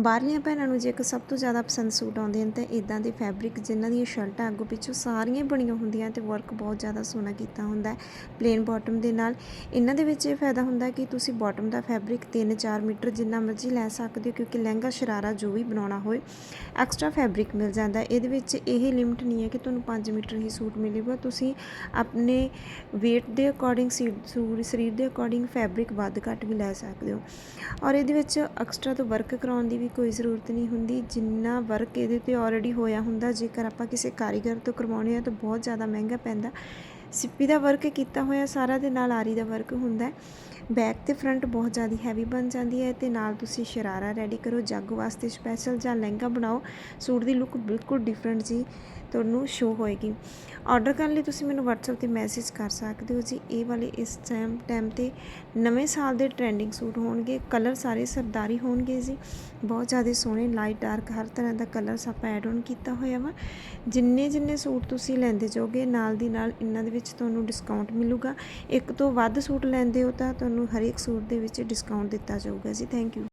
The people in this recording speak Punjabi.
ਬਾਹਰਲੀਆਂ ਭੈਣਾਂ ਨੂੰ ਜੇ ਇੱਕ ਸਭ ਤੋਂ ਜ਼ਿਆਦਾ ਪਸੰਦ ਸੂਟ ਆਉਂਦੇ ਹਨ ਤਾਂ ਇਦਾਂ ਦੇ ਫੈਬਰਿਕ ਜਿਨ੍ਹਾਂ ਦੀਆਂ ਸ਼ਰਟਾਂ ਅੱਗੋਂ ਪਿੱਛੋਂ ਸਾਰੀਆਂ ਹੀ ਬਣੀਆਂ ਹੁੰਦੀਆਂ ਤੇ ਵਰਕ ਬਹੁਤ ਜ਼ਿਆਦਾ ਸੋਹਣਾ ਕੀਤਾ ਹੁੰਦਾ ਹੈ। ਪਲੇਨ ਬਾਟਮ ਦੇ ਨਾਲ ਇਹਨਾਂ ਦੇ ਵਿੱਚ ਇਹ ਫਾਇਦਾ ਹੁੰਦਾ ਕਿ ਤੁਸੀਂ ਬਾਟਮ ਦਾ ਫੈਬਰਿਕ 3-4 ਮੀਟਰ ਜਿੰਨਾ ਮਰਜ਼ੀ ਲੈ ਸਕਦੇ ਹੋ ਕਿਉਂਕਿ ਲਹਿੰਗਾ ਸ਼ਰਾਰਾ ਜੋ ਵੀ ਬਣਾਉਣਾ ਹੋਏ ਐਕਸਟਰਾ ਫੈਬਰਿਕ ਮਿਲ ਜਾਂਦਾ ਇਹਦੇ ਵਿੱਚ ਇਹ ਲਿਮਟ ਨਹੀਂ ਹੈ ਕਿ ਤੁਹਾਨੂੰ 5 ਮੀਟਰ ਹੀ ਸੂਟ ਮਿਲੇਗਾ। ਤੁਸੀਂ ਆਪਣੇ weight ਦੇ ਅਕੋਰਡਿੰਗ ਸੂਟ ਸਰੀਰ ਦੇ ਅਕੋਰਡਿੰਗ ਫੈਬਰਿਕ ਵੱਧ ਘੱਟ ਵੀ ਲੈ ਸਕਦੇ ਹੋ। ਔਰ ਇਹਦੇ ਵਿੱਚ ਐਕਸਟਰਾ ਤੋਂ ਵਰਕ ਕਰਾਉਣ ਦੀ ਵੀ ਕੋਈ ਜ਼ਰੂਰਤ ਨਹੀਂ ਹੁੰਦੀ। ਜਿੰਨਾ ਵਰਕ ਇਹਦੇ ਤੇ ਆਲਰੇਡੀ ਹੋਇਆ ਹੁੰਦਾ, ਜੇਕਰ ਆਪਾਂ ਕਿਸੇ ਕਾਰੀਗਰ ਤੋਂ ਕਰਵਾਉਣੇ ਆ ਤਾਂ ਬਹੁਤ ਜ਼ਿਆਦਾ ਮਹਿੰਗਾ ਪੈਂਦਾ। ਸਿੱਪੀ ਦਾ ਵਰਕ ਕੀਤਾ ਹੋਇਆ ਸਾਰਾ ਦੇ ਨਾਲ ਆਰੀ ਦਾ ਵਰਕ ਹੁੰਦਾ। ਬੈਕ ਤੇ ਫਰੰਟ ਬਹੁਤ ਜ਼ਿਆਦਾ ਹੈਵੀ ਬਣ ਜਾਂਦੀ ਹੈ ਤੇ ਨਾਲ ਤੁਸੀਂ ਸ਼ਰਾਰਾ ਰੈਡੀ ਕਰੋ, ਜਾਗੋ ਵਾਸਤੇ ਸਪੈਸ਼ਲ ਜਾਂ ਲਹਿੰਗਾ ਬਣਾਓ, ਸੂਟ ਦੀ ਲੁੱਕ ਬਿਲਕੁਲ ਡਿਫਰੈਂਟ ਜੀ ਤੁਹਾਨੂੰ ਸ਼ੋ ਹੋਏਗੀ। ਆਰਡਰ ਕਰਨ ਲਈ ਤੁਸੀਂ ਮੈਨੂੰ WhatsApp ਤੇ ਮੈਸੇਜ ਕਰ ਸਕਦੇ ਹੋ ਜੀ। ਇਹ ਵਾਲੇ ਇਸ ਟਾਈਮ ਟਾਈਮ ਤੇ ਨਵੇਂ ਸਾਲ ਦੇ ਟ੍ਰੈਂਡਿੰਗ ਸੂਟ ਹੋਣਗੇ ਕਲਰ ਸਾਰੇ ਸਰਦਾਰੀ ਹੋਣਗੇ ਜੀ। ਬਹੁਤ ਜ਼ਿਆਦਾ ਸੋਹਣੇ ਲਾਈਟ ਡਾਰਕ ਹਰ ਤਰ੍ਹਾਂ ਦਾ ਕਲਰਸ ਆਪਾਂ ਐਡ ਆਨ ਕੀਤਾ ਹੋਇਆ ਵਾ। ਜਿੰਨੇ ਜਿੰਨੇ ਸੂਟ ਤੁਸੀਂ ਲੈਂਦੇ ਜਾਓਗੇ, ਨਾਲ ਦੀ ਨਾਲ ਇਹਨਾਂ ਦੇ ਵਿੱਚ ਤੁਹਾਨੂੰ ਡਿਸਕਾਊਂਟ ਮਿਲੂਗਾ। ਇੱਕ ਤੋਂ ਵੱਧ ਸੂਟ ਲੈਂਦੇ ਹੋ ਤਾਂ ਤੁਹਾਨੂੰ ਤੁਹਾਨੂੰ ਹਰੇਕ ਸੂਟ ਦੇ ਵਿੱਚ ਡਿਸਕਾਊਂਟ ਦਿੱਤਾ ਜਾਊਗਾ ਜੀ। Thank you